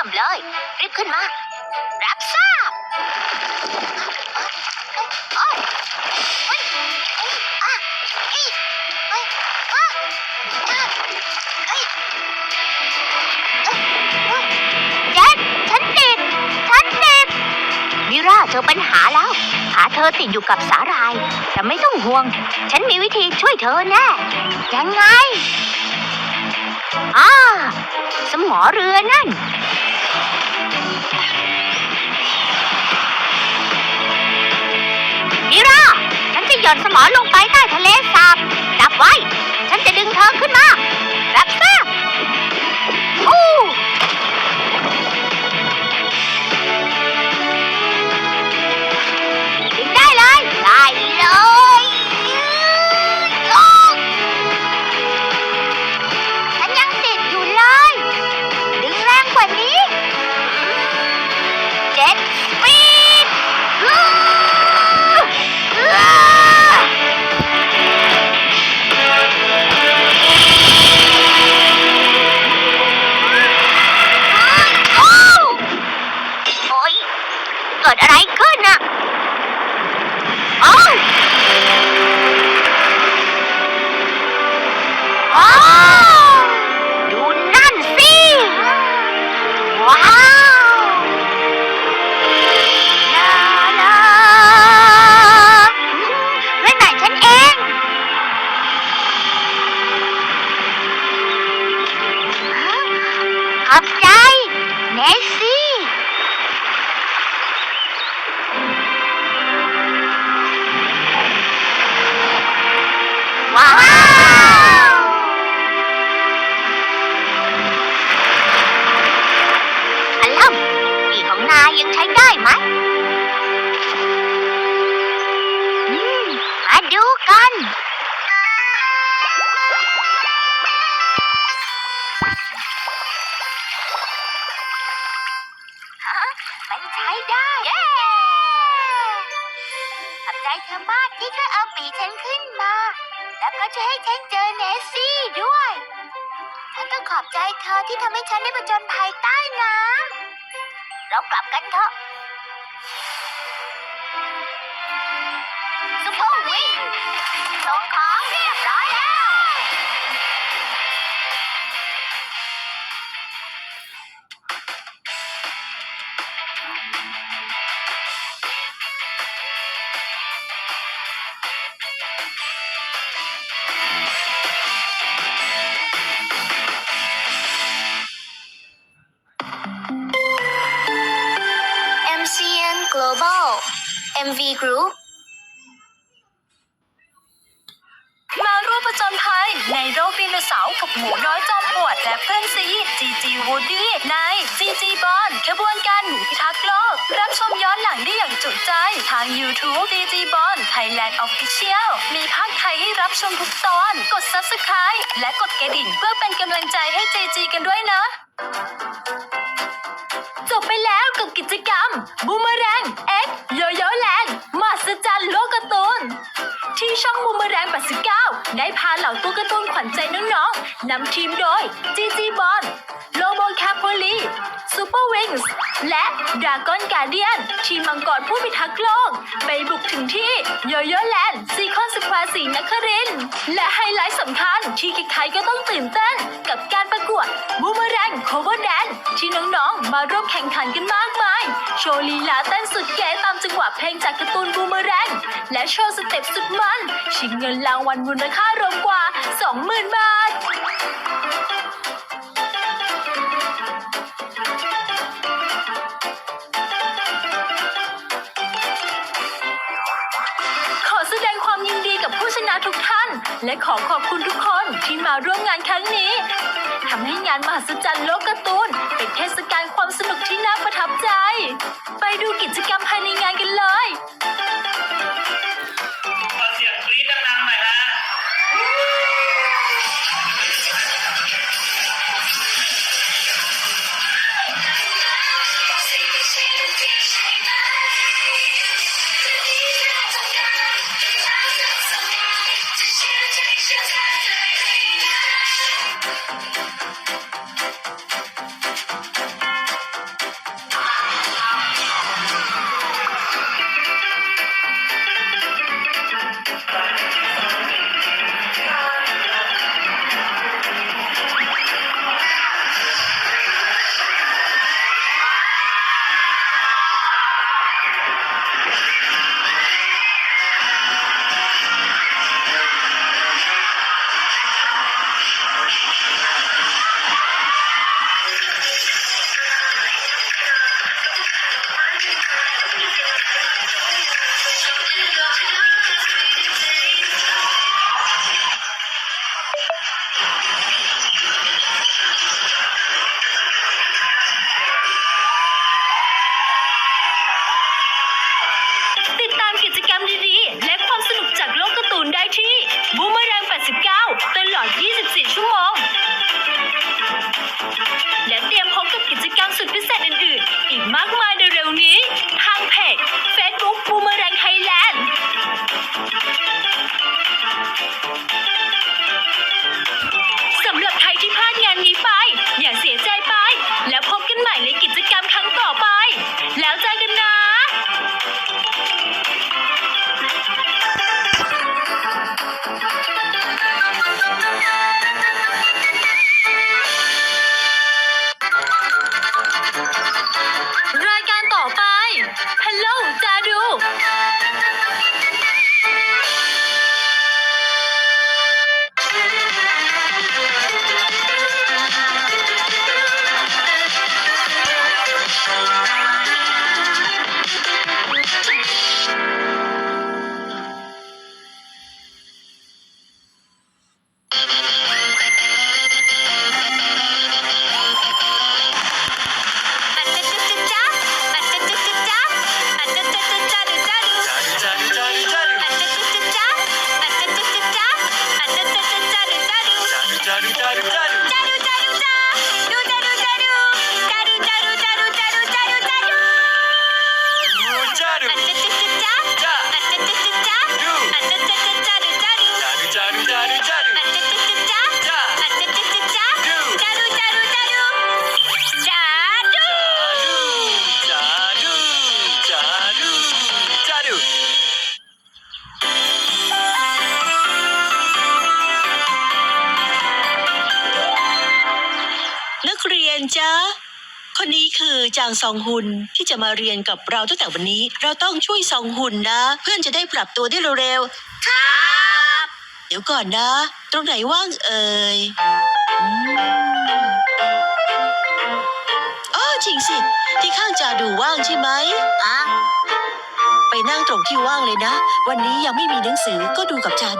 ยมเลย รีบขึ้นมา รับทราบโอ๊ยเฮ้ยเอ้ยอะเอ้ยเอ้ยอะอะเอ้ยเอ้ยเอ้ยเจ็ดฉันติด ฉันติด มิราเจอปัญหาแล้วหาเธอติดอยู่กับสาหร่าย แต่ไม่ต้องห่วง ฉันมีวิธีช่วยเธอแน่ ยังไง อ่า สมอเรือนั่น หย่อนสมอลงไปใต้ทะเลสาบจับไว้ ฉันจะดึงเธอขึ้นมา รับทราบ โอ้ กันมันใช้ได้ เย้ขอบใจเธอมากที่ช่วยเอาปีกฉันขึ้นมา แล้วก็ช่วยให้ฉันเจอเนสซี่ด้วย ฉันต้องขอบใจเธอที่ทำให้ฉันได้ผจญภัยใต้น้ำเรากลับกันเถอะ วิงส่งของเรียบร้อยแล้ว MCN Global MV Group หมูน้อยจอมปวดและเพื่อนซีจีจีวูดดี้ในจีจีบอลขบวนการหมูพิทักษ์โลก รับชมย้อนหลังได้อย่างจุใจ ทาง YouTube จีจีบอล Thailand Official มีภาคไทยให้รับชมทุกตอน กด Subscribe และกดกระดิ่งเพื่อเป็นกำลังใจให้จีจีกันด้วยนะจบไปแล้วกับกิจกรรมบูมแรงเอ็กโยโย่แลนด์มหัศจรรย์โลกการ์ตูนที่ช่องบูมแรง89 ได้พาเหล่าตัวการ์ตูนขวัญใจน้องๆนำทีมโดยจีจีบอลโลโบแคปโพลีซูเปอร์วิงส์และดราก้อนการเดียน ทีมมังกรผู้พิทักษ์โลก ไปบุกถึงที่โยโย่แลนด์ซีคอนสแควร์สีนครินและไฮไลท์สำคัญที่ใครๆก็ต้องตื่นเต้นกับการ งโคเวอร์แดนที่น้องๆ มาร่วมแข่งขันกันมากมาย โชว์ลีลาเต้นสุดเก๋ตามจังหวะเพลงจากการ์ตูนบูมเมแรง และโชว์สเต็ปสุดมัน ชิงเงินรางวัลมูลค่ารวมกว่า 20,000 บาทขอแสดงความยินดีกับผู้ชนะทุกท่านและขอขอบคุณทุกคนที่มาร่วมงานครั้งนี้ ทำให้งานมหัศจรรย์โลกการ์ตูน เป็นเทศกาลความสนุกที่น่าประทับใจ ไปดูกิจกรรมภา จ้าคนนี้คือจางซองฮุนที่จะมาเรียนกับเราตั้งแต่วันนี้ เราต้องช่วยซองฮุนนะ เพื่อนจะได้ปรับตัวได้เร็วๆครับเดี๋ยวก่อนนะ ตรงไหนว่างเอ่ยอืมอ๋อจริงสิ ที่ข้างจาดูว่างใช่ไหมอะไปนั่งตรงที่ว่างเลยนะ วันนี้ยังไม่มีหนังสือก็ดูกับจา